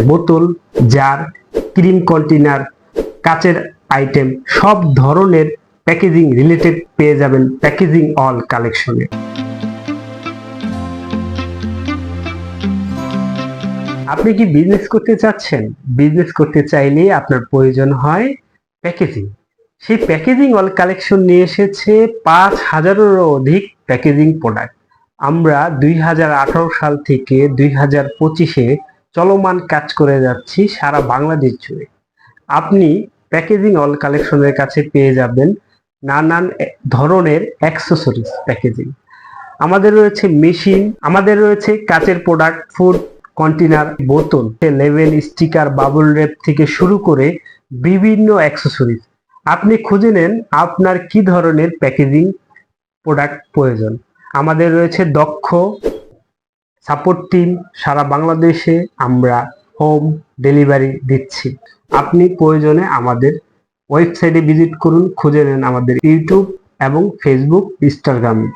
বোতল, jar, cream container কাচের item, সব ধরনের প্যাকেজিং রিলেটেড পেয়ে যাবেন প্যাকেজিং অল কালেকশনে। আপনি কি বিজনেস করতে চাচ্ছেন? বিজনেস করতে চাইলে আপনার প্রয়োজন হয় প্যাকেজিং সেই প্যাকেজিং অল কালেকশন নিয়ে এসেছে পাঁচ হাজারেরও অধিক প্যাকেজিং প্রোডাক্ট আমরা দুই হাজার আঠারো সাল থেকে দুই হাজার পঁচিশে চলমান কাজ করে যাচ্ছি সারা বাংলাদেশ জুড়ে। আপনি প্যাকেজিং অল কালেকশনের কাছে পেয়ে যাবেন নানান ধরনের অ্যাক্সেসরিজ প্যাকেজিং আমাদের রয়েছে মেশিন আমাদের রয়েছে কাচের প্রোডাক্ট ফুড কন্টেনার বোতল লেভেল স্টিকার বাবল রেপ থেকে শুরু করে বিভিন্ন অ্যাক্সেসরিজ আপনি খুঁজে নেন আপনার কি ধরনের প্যাকেজিং প্রোডাক্ট প্রয়োজন। আমাদের রয়েছে দক্ষ সাপোর্ট টিম সারা বাংলাদেশে আমরা হোম ডেলিভারি দিচ্ছি। আপনি প্রয়োজনে আমাদের ওয়েবসাইটে ভিজিট করুন, খুঁজে নেন আমাদের ইউটিউব এবং ফেসবুক, ইনস্টাগ্রামে।